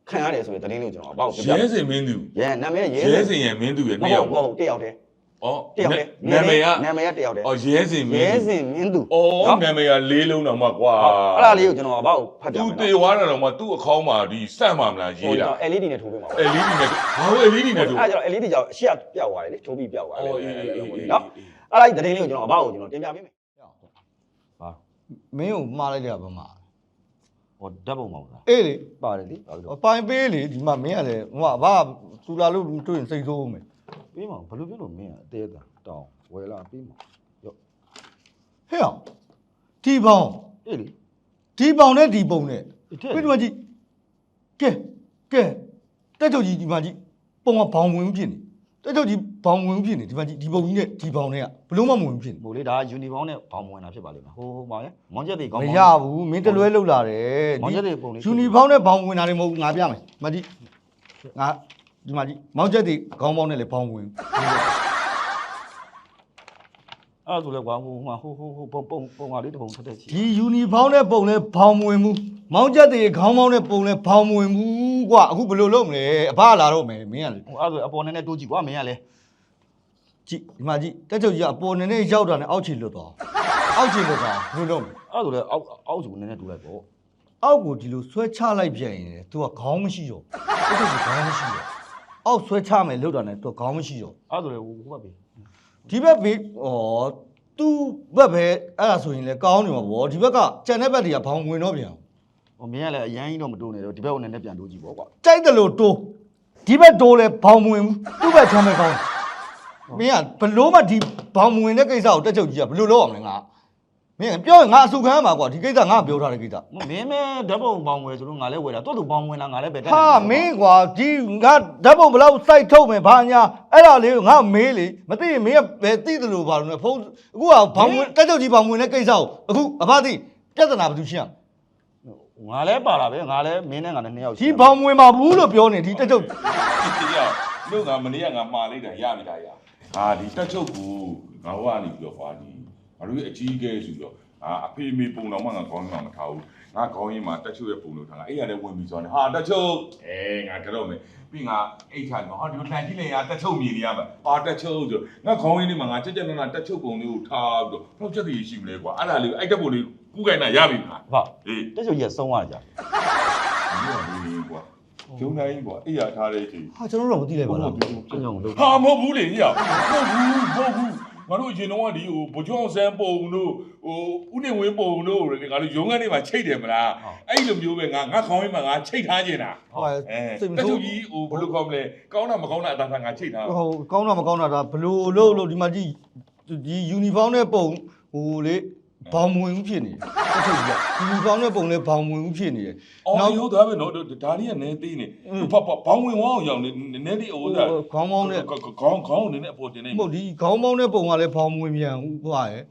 ခံရတယ်ဆိုတဲ့သတင်းလေးကိုကျွန်တော်အပေါ့ပြပြရဲစင်မင်းသူရဲနာမည်ရဲရဲစင်ရဲ့မင်းသူရဲ့မနှစ်ဟုယောတ်က်မဟုတ်တယောက်တည်းဩတယောက်တည်းနာမည်ကနာမည်ကတယောက်တည်းဩရဲစင်မရဲင်းသူစင်မင်းသူဩနာမည်ကလေးလုံးတော့မှကွာအဲ့ဒါလေးကိုကျွန်တော်အပေါ့ဖတ်ပြသူမယ်တေဝါတာတော့မှသူ့အခေါင်းမှာဒီစက်မှာမလားရေးတာဟိုကျွန်တော် LED နဲ့ထိုးပေးပါဦး LED နဲ့ဘာလို့ LED နဲ့တို့အဲ့ကျတော့ LED ကြောင့်အရှက်ပြောက်သွားတယ်လေထိုးပြီးပြောက်သွားတယ်အော်အေးအေးအေးအေးနော်အဲ့ဒါဒီသတင်းလေးကိုကျွန်တော်အပေါ့ကိုကျွန်တော်တင်ပြပေးမယ်မင်းကိုမှားလိုက်ကြပါမှာ ဟောဓာတ်ပုံပါဦးလားအေးလေပါတယ်လေပါပြီးတော့ပိုင်ပေးလေဒီမှာမင်းကလည်းဟိုကဘာစူလာလို့တွေ့ရင်စိတ်ဆိုးမယ်ပြီးမှာဘယ်လိုပြောလို့မင်းအသေးအတောင်းဝယ်လာပြီးမှာဟဲ့အောင်ဒီပေါင်အေးလေဒီပေါင်နဲ့ဒီပုံနဲ့ဒီထက်ပြီးတော့ကြည့်ကဲကဲတက်ချုပ်ကြီးဒီမှာကြည့်ပုံကဘောင်ဝင်ဖြစ်နေတက်ချုပ်ကြီး ဘောင်ဝင်ဖြစ်နေဒီမှာကြည့်ဒီပုံကြီးနဲ့ဒီပေါင်နဲ့ကဘလို့မှမဝင်ဖြစ်နေဟိုလေဒါယူနီဖောင်းနဲ့ဘောင်မဝင်တာဖြစ်ပါလိမ့်မယ်ဟိုဟိုပါလေမောင်ချက်တွေကောင်းမရဘူးမင်းတလွဲလောက်လာတယ်မောင်ချက်တွေပုံလေးယူနီဖောင်းနဲ့ဘောင်ဝင်တာတွေမဟုတ်ဘူးငါပြမယ်မကြည့်ငါဒီမှာကြည့်မောင်ချက်တွေခေါင်းပေါင်းနဲ့လည်းဘောင်ဝင်အဲ့ဒါဆိုလေကွာဟိုဟိုဟိုဟိုဟိုပုံပုံပုံပါလေးတစ်ပုံထက်ထက်ချီဒီယူနီဖောင်းနဲ့ပုံနဲ့ဘောင်ဝင်မှုမောင်ချက်တွေခေါင်းပေါင်းနဲ့ပုံနဲ့ဘောင်ဝင်မှုကွာအခုဘယ်လိုလုပ်မလဲအဖလာတော့မယ်မင်းကလေဟိုအဲ့ဒါဆိုအပေါ်နဲ့နဲ့တိုးကြည့်ကွာမင်းကလည်း ကြည့်ဒီမှာကြည့်တက်ချုပ်ကြီးကအပေါ်နေနေရောက်တာနဲ့အောက်ခြေလွတ်သွားအောက်ခြေလွတ်သွားဘယ်လိုလုပ်မလဲအဲ့ဒါဆိုလည်းအောက်အောက်ဆိုနည်းနည်းတူလိုက်ပေါ့အောက်ကိုဒီလိုဆွဲချလိုက်ပြန်ရင်လေ तू ကခေါင်းမရှိတော့တက်ချုပ်ကြီးခေါင်းမရှိတော့အောက်ဆွဲချမယ်လွတ်တာနဲ့ तू ခေါင်းမရှိတော့အဲ့ဒါဆိုလည်းဟိုဘက်ပဲဒီဘက်ဘေးဩသူ့ဘက်ပဲအဲ့ဒါဆိုရင်လည်းကောင်းနေမှာပေါ့ဒီဘက်ကကြံတဲ့ဘက်တွေကဘောင်ဝင်တော့ပြန်ဟိုမင်းကလည်းအရန်ကြီးတော့မတိုးနဲ့တော့ဒီဘက်ကိုနည်းနည်းပြန်တိုးကြည့်ပေါ့ကွာကြိုက်တယ်လို့တိုးဒီဘက်တိုးလဲဘောင်ဝင်ဘူးသူ့ဘက်ချမ်းပဲကောင်းတယ် မင်းကဘလို့မှဒီဘောင်မဝင်တဲ့ကိစ္စကိုတက်ချုပ်ကြီးကဘလို့လုပ်အောင်လဲငါမင်းကပြောရင်ငါအဆုခံရမှာကွာဒီကိစ္စငါပြောထားတဲ့ကိစ္စမင်းမဲဓာတ်ပုံပေါင်ဝယ်ဆိုတော့ငါလည်းဝယ်တာတော်သူပေါင်ဝင်တာငါလည်းပဲတက်ဟာမင်းကွာဒီငါဓာတ်ပုံဘလောက်စိုက်ထုတ်မယ်ဘာညာအဲ့ဒါလေးကိုငါမေးလေမသိရင်မင်းကဘယ်သိတယ်လို့ဘာလို့လဲဖုန်းအခုကဘောင်ဝင်တက်ချုပ်ကြီးဘောင်ဝင်တဲ့ကိစ္စကိုအခုအဖသိပြဿနာဘာလို့ရှင်းရငါလည်းပါလာပဲငါလည်းမင်းနဲ့ငါနဲ့နှစ်ယောက်ဒီဘောင်ဝင်မှာဘူးလို့ပြောနေဒီတက်ချုပ်ဒီရတို့ကမနေ့ကငါမှားလိုက်တာရပြီလားရ ဟာဒီတက်ချုပ်ကိုငါဟိုကနေပြီးတော့ကွာဒီငါတို့ရဲ့အကြီးအကဲဆိုတော့အာအဖေမေပုံတော်မှငါခေါင်းမှမထားဘူးငါခေါင်းရင်းမှာတက်ချုပ်ရဲ့ပုံလို့ထားတာအဲ့ရလည်းဝင်ပြီးဆိုတော့ဟာတက်ချုပ်အဲငါကြောက်မယ်ပြီးငါအိတ်ချငါဟာဒီလိုလှန်ကြည့်လိုက်ရတက်ချုပ်မြင်နေရမှာအာတက်ချုပ်ဆိုငါခေါင်းရင်းလေးမှာငါကြက်ကြက်နာနာတက်ချုပ်ပုံလေးကိုထားပြီးတော့ဟောက်ချက်တည်းရှိမလဲကွာအဲ့ဒါလေးအဲ့တက်ပုံလေးကူးကိုင်းတာရပြီခါဟာအေးတက်ချုပ်ကြီးကဆုံးသွားကြဒီက လေးကွာကျုံတိုင်းကွာအိယာထားတဲ့အချိန်ဟာကျွန်တော်တို့တော့မသိလိုက်ပါလားအဲ့ကြောင့်လို့ဟာမဟုတ်ဘူးလေညမဟုတ်ဘူးမဟုတ်ဘူးငါတို့အရင်တော့ကဒီဟိုဘကျွန်းဆန်းပုံတို့ဟိုဥနေဝင်းပုံတို့ငါတို့ရုံးကနေမှာချိတ်တယ်မလားအဲ့လိုမျိုးပဲငါငါခေါင်းရင်းမှာငါချိတ်ထားနေတာဟုတ်ပါအဲစိတ်မတက်ဆိုးချုပ်ကြီးဟိုဘယ်လိုကောင်းမလဲကောင်းတာမကောင်းတာအသာသာငါချိတ်ထားဟိုကောင်းတာမကောင်းတာဒါဘလို့လို့လို့ဒီမှာကြည့်ဒီယူနီဖောင်းနဲ့ပုံဟိုလေ ဘောင်မဝင်ဘူးဖြစ်နေတယ်တက်ချုပ်ကြီးကယူနီဖောင်းနဲ့ပုံနဲ့ဘောင်မဝင်ဘူးဖြစ်နေတယ်အော်နောက်ရုပ်သားပဲနော်ဒါလေးကနည်းသေးနေဘာဘောင်းဝင်ဝအောင်ရောက်နေနည်းလေးဟိုဒါခေါင်းပေါင်းနဲ့ခေါင်းခေါင်းနေနဲ့အပေါ်တင်နေမဟုတ်ဒီခေါင်းပေါင်းနဲ့ပုံကလည်းဘောင်မဝင်ပြန်ဘူးဟုတ်ရဲ့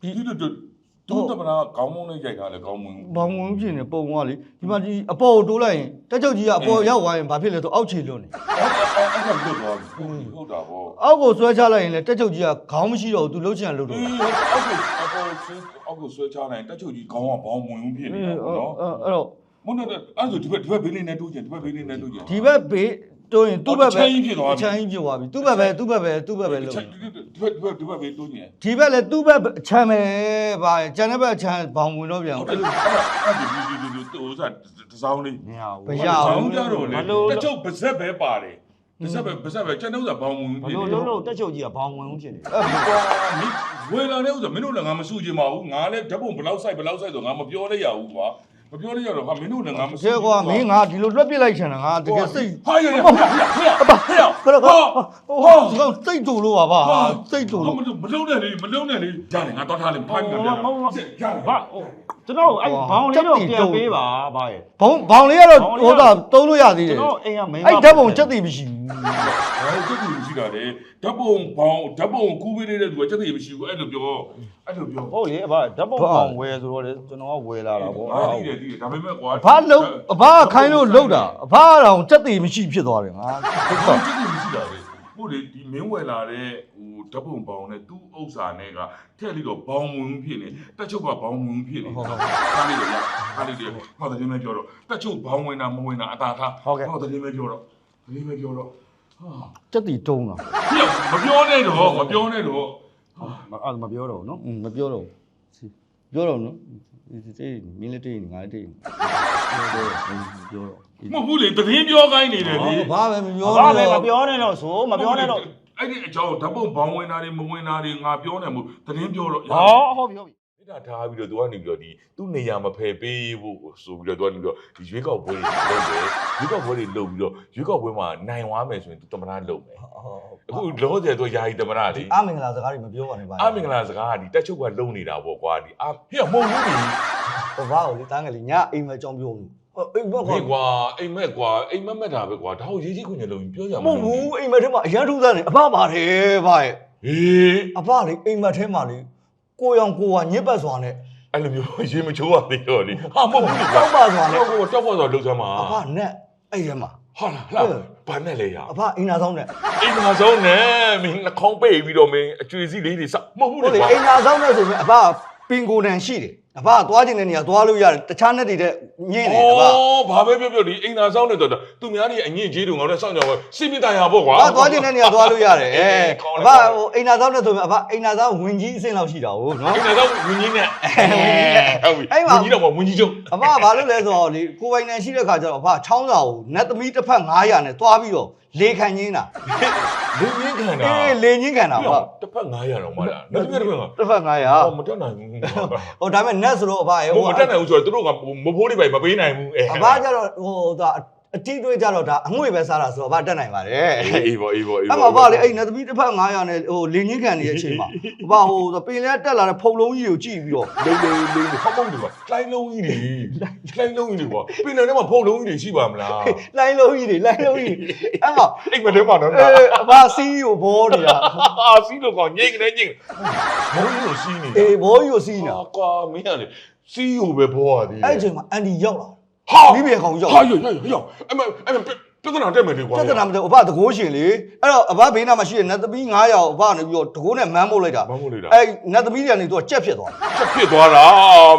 ဒီလို တူတမနာခေါင်းမုံနဲ့ရိုက်ထားလဲခေါင်းမုံဘောင်မဝင်ဘူးဖြစ်နေပုံကလေဒီမှာဒီအပေါ်ကိုတိုးလိုက်ရင်တက်ချုပ်ကြီးကအပေါ်ရောက်သွားရင်ဘာဖြစ်လဲဆိုအောက်ခြေလွတ်နေအဲ့ဒါလွတ်သွားပြီဟုတ်တာဗောအောက်ကိုဆွဲချလိုက်ရင်လည်းတက်ချုပ်ကြီးကခေါင်းမရှိတော့ဘူးသူလှုပ်ချင်တယ်လှုပ်တော့အေးတာအောက်ကိုအောက်ကိုဆွဲအောက်ကိုဆွဲချနိုင်တက်ချုပ်ကြီးခေါင်းကဘောင်းဝင်ဦးဖြစ်နေအေးတာအဲ့နော်အဲ့တော့မဟုတ်တော့အဲ့ဆိုဒီဘက်ဒီဘက်ဘေးလေးနဲ့တူးကျင်ဒီဘက်ဘေးလေးနဲ့တူးကျင်ဒီဘက်ဘေး တိုးရင်သူ့ဘက်ပဲချမ်းကြီးဖြစ်သွားပြီ ချမ်းကြီးဖြစ်သွားပြီသူ့ဘက်ပဲသူ့ဘက်ပဲသူ့ဘက်ပဲလို့ဒီဘက်ဒီဘက်ဒီဘက်ဘေးတူးကျင်ဒီဘက်လည်းသူ့ဘက်အချမ်းပဲဗာကျန်တဲ့ဘက်အချမ်းဘောင်ဝင်တော့ပြန်ဟုတ်ဘူးတယ်အဲ့ဒါဒီဒီဒီဒီတူစားတစောင်းလေးမရဘူးဘယ်ရတအောင်စောင်းကြတော့လေတက်ချုပ်ပါဇက်ပဲပါတယ်ပါဇက်ပဲပါဇက်ပဲကျွန်တော်ကဘောင်းဝင်ဘဖြစ်လို့နေလုံးလုံးတက်ချုပ်ကြီးကဘောင်ဝင်ဦးဖြစ်နေအဲ့ဒီကွာမင်းဝယ်လာတဲ့ဥစ္စာမင်းတို့လည်းငါမစုချင်ပါဘူးငါလည်းဓာတ်ပုံဘယ်လောက်ဆိုင်ဘယ်လောက်ဆိုင်ဆိုငါမပြောလိုက်ရဘူးကွာ မပြောလိုက်ရတော့ဟာမင်းတို့လည်းငါမစုကျဲကွာမင်းငါဒီလိုလွှတ်ပစ်လိုက်ချင်တာငါတကယ်စိတ်ဟာရရဟေ့ဟေ့ဟေ့ဟေ့ခရခဟိုဒီကောင်စိတ်တူလို့ပါဗာစိတ်တူမလို့လုံးမလုံးနဲ့လေမလုံးနဲ့လေကြားနေငါတော့ထားလေဖိုင်းပြန်ပြန်ကြားနေဘာကျွန်တော်အဲ့ဘောင်လေးတော့ပြန်ပေးပါဘာရဲ့ဘောင်ဘောင်လေးကတော့ဟိုတာတုံးလို့ရသေးတယ်ကျွန်တော်အိမ်ကမင်းအဲ့ဓာတ်ပုံချက်တည်မရှိဘူး ဟဲ့တက်တူရှိတာလေဓာတ်ပုံဘောင်ဓာတ်ပုံကူးပေးနေတဲ့သူကချက်တည်းမရှိဘူးအဲ့လိုပြောအဲ့လိုပြောဟုတ်လေအဘဓာတ်ပုံပေါင်ဝယ်ဆိုတော့လေကျွန်တော်ကဝယ်လာတာပေါ့ငါသိတယ်သိတယ်ဒါပေမဲ့ကွာဘာလုံးအဘခိုင်းလို့လှုပ်တာအဘကတော့ချက်တည်မရှိဖြစ်သွားတယ်ငါဓာတ်ပုံချက်တည်းမရှိတာလေဟုတ်လေဒီမင်းဝယ်လာတဲ့ဟိုဓာတ်ပုံဘောင်နဲ့သူ့ဥစ္စာနဲ့ကထက်လေးတော့ဘောင်ဝင်ဖြစ်နေတက်ချုပ်ကဘောင်ဝင်ဖြစ်နေခါလေးရခါလေးရဟောတဲ့င်းမပြောတော့တက်ချုပ်ဘောင်ဝင်တာမဝင်တာအသာထားဟောတဲ့င်းမပြောတော့တဲ့င်းမပြောတော့ ဟာချက်တည်တုံးတာမပြောနဲ့တော့မပြောနဲ့တော့အဲ့မပြောတော့ဘူးနော်อืมမပြောတော့ဘူးပြောတော့နော်ဒီတေးမင်းလည်းတေးငါလည်းတေးပြောတော့မဟုတ်ဘူးလေတရင်ပြောခိုင်းနေတယ်လေဘာပဲမပြောဘာလဲမပြောနဲ့တော့ဆိုမပြောနဲ့တော့အဲ့ဒီအကြောင်းဓာတ်ပုံဘောင်ဝင်တာတွေမဝင်တာတွေငါပြောနေမှုတရင်ပြောတော့ဟောဟုတ်ပြီဟုတ်ပြီ မေတ္တာထားပြီးတော့သူကနေပြီးတော့ဒီသူ့နေရာမဖယ်ပေးဖို့ဆိုပြီးတော့သူကနေပြီးတော့ဒီရွေးကောက်ပွဲတွေလုပ်တယ်ရွေးကောက်ပွဲတွေလုပ်ပြီးတော့ရွေးကောက်ပွဲမှာနိုင်သွားမယ်ဆိုရင်သူတမနာလုပ်မယ်အခုလောဆယ်သူယာယီတမနာလေအမင်္ဂလာစကားတွေမပြောပါနဲ့ဗျာအမင်္ဂလာစကားကဒီတက်ချုပ်ကလုံနေတာပေါ့ကွာဒီအဟေ့မဟုတ်ဘူးလေဟိုဘာကိုလေတန်းကလေးညအိမ်မကြောင်ပြောလို့အိမ်မဟေ့ကွာအိမ်မက်ကွာအိမ်မက်မက်တာပဲကွာဒါကိုရေးကြီးခွင့်ရလို့ပြောကြမှာမဟုတ်ဘူးအိမ်မထဲမှာအရန်ထူးသားနေအဖပါတယ်ဗျာရဲ့ဟေးအဖလေအိမ်မထဲမှာလေ ကိုရောင်ကိုကညစ်ပတ်စွာနဲ့အဲ့လိုမျိုးရေးမချိုးရသေးတော့လေဟာမဟုတ်ဘူးလေတောက်ပါစွာနဲ့ဟိုတောက်ပါဆိုလှုပ်စမ်းပါအဖနဲ့အဲ့ထဲမှာဟာလားလားဘာနဲ့လဲရအဖအိမ်နာဆောင်နဲ့အိမ်မှာဆုံးနဲ့မင်းနှာခေါင်းပိတ်ပြီးတော့မင်းအကျွေစီလေးတွေစမဟုတ်ဘူးဟုတ်လေလေကွာအိမ်နာဆောင်နဲ့ဆိုရင်အဖပင်ကိုတန်ရှိတယ်အဖကသွားခြင်းတဲ့နေရာသွားလို့ရတယ်တခြားနဲ့တည်းတဲ့ညင်းတယ်အဖအော်ဘာပဲပြောပြောဒီအိမ်သာဆောင်နေတော့သူများကြီးအငြင်းကြီးတို့ငေါ့နဲ့စောင့်ကြပါစိမိတန်ရပေါ့ကွာအဖသွားခြင်းတဲ့နေရာသွားလို့ရတယ်အဲကောင်းအတယ်ဖဟိုအိမ်နာဆောင်နဲ့ဆိုရင်အဖအိမ်နာဆောင်ဝင်ကြီးအဆင့်လောက်ရှိတာဟုတ်နော်အိမ်သာဆောင်ဝင်းကြီးနဲ့ဟုတ်ပြီအဲ့မှာဝင်းကြီးတော့မဝင်းကြီးချုပ်အဖကဘာလို့လဲဆိုတော့လေကိုယ်ပိုင်နယ်ရှိတဲ့ခါကျတော့အဖချောင်းစာကိုနတ်သမီးတစ်ဖက်900နဲ့သွားပြီးတော့လေခံရင်းတာလင်းကြီးခံတာအေးလေညင်းခံတာအဖတစ်ဖက်900တော့မလားနောက်တစ်ဖက်တစ်ဖက်ကတစ်ဖက်ဟော900မတက်နိုင်ဘူးဟိုဒါပေမဲ့နတ်ဆိုတော့အဖရေဟိုမတက်နိုင်ဘူးဆိုတော့သူတို့ကမဖိုးတွေပဲမပေးနိုင်ဘူးအဲအဖကျတော့ဟိုဒါ အတိတွေးကြတော့ဒါအငွေ့ပဲစားတာဆိုတော့အဖတက်နိုင်ပါတယ်အေးပေါ့အေးပေါ့အေးအဲ့မှာပါလေအဲ့နတ်သမီးတစ်ဖက်900နဲ့ဟိုလင်းချင်းခံနေတဲ့အချိန်မှာဘာဟိုပင်လဲတက်လာတဲ့ဖုံလုံးကြီးကိုကြည့်ပြီးတော့လိမ့်လိမ့်လိမ့်ဟောက်ပေါက်တွေပါလိုင်းလုံးကြီးတွေလိုင်းလုံးကြီးတွေပေါ့ပင်နယ်ထဲမှာဖုန်းလုံးကြီးတွေရှိပါမလားလိုင်းလုံးကြီးတွေလိုင်းလုံးကြီးအဲ့မှာအိမ်မထဲမှာတော့အေးအဖစီးကိုဘောနေတာအာစီးလို့ကောင်ညိတ်နေညိတ်ဘုံကြီးကိုစီးနေအေးဘောကြီးကိုစီးနေတာဟာကွာမင်းကလေစီးကိုပဲဘောရသေးတယ်အဲ့အချိန်မှာအန်ဒီရောက်လာ ဟာမိဘကောင်ရောက်ဟာယောယောယောအမအမပြဿနာတက်မယ်လေကွာပြဿနာမတက်ဘူးအဖတကိုးရှင်လေအဲ့တော့အဖဘေးနားမှာရှိတဲ့နတ်သမီး900ကိုအဖကနေပြီးတော့တကိုးနဲ့မန်းမို့လိုက်တာမဟုတ်လေတာအဲ့နတ်သမီးတွေကနေသူကကြက်ဖြစ်သွားချက်ဖြစ်သွားတာ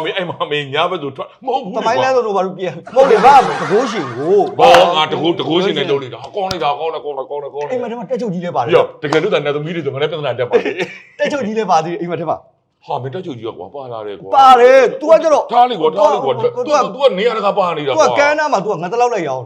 မင်းအဲ့မှာမင်းညာဘက်ဆိုထွက်မဟုတ်ဘူးတမိုင်းလဲဆိုတော့ဘာလို့ပြန်မဟုတ်လေဘာတကိုးရှင်ကိုဘောငါတကူတကူစင်းနေလုပ်လိုက်တာကောင်းလိုက်တာကောင်းတယ်ကောင်းတယ်ကောင်းတယ်ကောင်းတယ်အိမ်မထဲမှာတက်ချုပ်ကြီးလဲပါတယ်ယောတကယ်လို့တာနေသမီးတွေဆိုငါလည်းပြဿနာတက်ပါလေတက်ချုပ်ကြီးလဲပါသေးတယ်အိမ်မထဲမှာ ဟာမင်းတက်ချုပ်ကြီးကွာပါလာတယ်ကွာ ပါတယ် तू ကကျတော့ ထားလိုက်ကွာထားလိုက်ကွာ तू က तू तू ကနေရာတကပါနေတာ तू ကွာ ကကန်းနာမှာ तू ကငါတလောက်လိုက်ရအောင်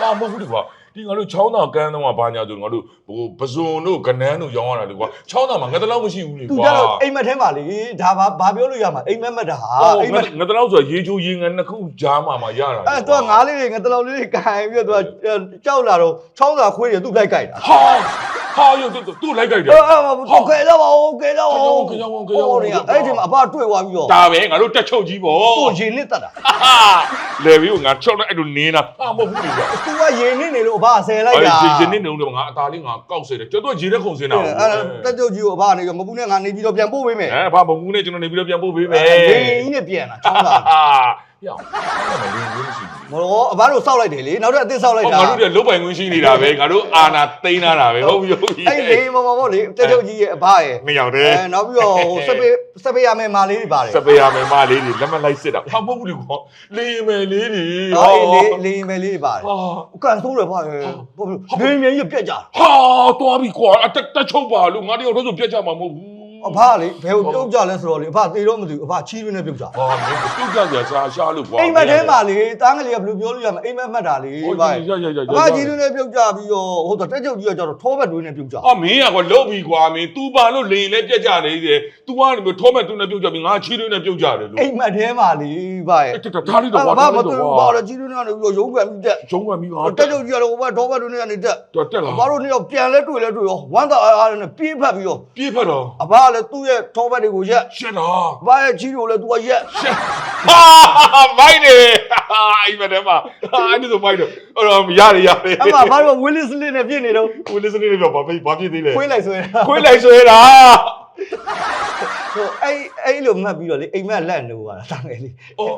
ဟာမဟုတ်ဘူးကွာ ဒီငါတို့ချောင်းသာကန်းတော့ဘာညာဆိုငါတို့ဟိုပဇွန်တို့ကနန်းတို့ရောင်းရတာလေကွာချောင်းသာမှာငါတလောက်မရှိဘူးလေသူကွာကတော့အိမ်မက်ထဲမှာလေဒါဘာဘာပြောလို့ရမှာအိမ်မက်မက်တာဟာအိမ်မက် ငါတလောက်ဆိုရေချိုးရေငန်းနှစ်ခုကြားမှာမှာရတာလေအဲ့ကွာ တော့ငါးလေးတွေငါတလောက်လေးတွေကန်ပြီးတော့သူကကြောက်လာတော့ချောင်းစာခွေးတွေသူ့လိုက်ကြိုက်တာဟာဟာယုတ်သူသူလိုက်ကြိုက်တယ် အဲ့မဟုတ်ကဲတော့ဟုတ်ကဲတော့ဟုတ်ကဲတော့ဟုတ်ကဲတော့ အဲ့ဒီမှာအဖတွေ့သွားပြီးတော့ဒါပဲငါတို့တက်ချုပ်ကြီးပေါ့ကိုရေနစ်တတ်တာဟာလေပြီးကိုငါချုပ်လိုက်အဲ့လိုနင်းတာဟာမဟုတ်ဘူးလေကွာ သူကရေနစ်နေလို့အဖဘဆယ်လိုက်အဲ့တာဒီရင်းနေနေတော့ငါအသားလေးငါကောက်စေတယ်ကျွန်တော်ရေတဲ့ခုံစင်းတာအဲ့တက်ချုပ်ကြီးကိုအဘကနေမပူနဲ့ငါနေပြီးတော့ပြန်ပို့ပေးမယ်အဲဘာမကူနဲ့ကျွန်တော်နေပြီးတော့ပြန်ပို့ပေးမယ်လေကြီးနဲ့ပြန်တာချောင်းသာ ဟာပြောင်းအဲ့မှာလင်းရင်းမရှိဘူးမလို့အဘတို့စောက်လိုက်တယ်လေနောက်တော့အသစ်စောက်လိုက်ဟောတာငါတို့ကလုတ်ပိုင်ခွင့်ရှိနေတာပဲငါတို့အာနာသိမ်းလာတာပဲဟုတ်ပြီဟုတ်ပြီအဲ့လေမမမို့လေတက်ချုပ်ကြီးရဲ့အဘရဲ့နှစ်ယောက်တည်းအဲနောက်ပြီးတော့ဟိုစပယ်စပယ်ရမယ်မာလေးတွေပါတယ်စပယ်ရမယ်မလေးတွေလက်မလိုက်စစ်တာဟာမဟုတ်ဘူးလေကွာလေမယ်လေးတွေအော်အေးလေးလေးမယ်လေးတွေပါတယ်ဟာကန်ဆိုးတယ်ဗျာဘာလို့လေးမြင်းကြီးပြက်ကြတာဟာသွားပြီကွာအတက်တက်ချုပ်ပါလို့ငါတယောက်တည်းဆိုပြတ်ကြမှာမဟုတ်ဘူး အဖလေဘယ်ကိုပြုတ်ကြလဲဆိုတော့လေအဖသေတော့မသိဘူးအဖချီးရင်းနဲ့ပြုတ်ကြဟာမင်းပြုတ်ကြကြစားရှားလို့ကွာအိမ်မက်ထဲမှာလေတားငလေးကဘယ်လိုပြောလို့ရမလဲအိမ်မက်မှတ်တာလေဟုတ်ဗျာရရရရအဖချီးရင်းနဲ့ပြုတ်ကြပြီးတော့ဟိုတက်ချုပ်ကြီးကကျတော့ထောဘက်တွေးနဲ့ပြုတ်ကြအာမင်းကကွာလုတ်ပြီကွာမင်း तू ပါလို့လေရင်လည်းပြတ်ကြနေတယ် तू ကနေပြီးထောမဲ့သူနဲ့ပြုတ်ကြပြီငါချီးတွေနဲ့ပြုတ်ကြတယ်လို့အိမ်မက်ထဲမှာလေဗျာရဲ့အဲ့တထားလိုက်တော့ကွာဘာမတူဘာလဲချီးရင်းနဲ့ပြီးတော့ရုံးကန်ပြီးတက်ဂျုံးကမိဟာတက်ချုပ်ကြီးကလည်းဟိုဘက်ထောဘက်တွေနဲ့ကနေတက်တော့တက်လာဘာလို့နေတော့ပြန်လဲတွေ့လဲတွေ့ရောဝမ်းသာအားအားနဲ့ပြေးဖက်ပြီးတော့ပြေးဖက်တော့အဖကလည်းသူ့ရဲ့ထောဘက်တွေကိုရက်ရှက်တာအဖရဲ့ချီးတွေကိုလည်းသူကရက်ရှက်ဟာမိုက်နေဟာအိမ်မထဲမှာဟာအဲ့ဒီဆိုမိုက်တော့အဲ့တော့ရတယ်ရတယ်အမဘာလို့ဝီလစ်စလစ်နဲ့ပြည့်နေတော့ကိုလေးစနေတော့ဘာဖြစ်ဘာဖြစ်သေးလဲခွေးလိုက်ဆွဲတာခွေးလိုက်ဆွဲတာဟိုအဲ့အဲ့လိုမှတ်ပြီးတော့လေအိမ်မက်လက်နေပါတာတန်းငယ်လေးအော်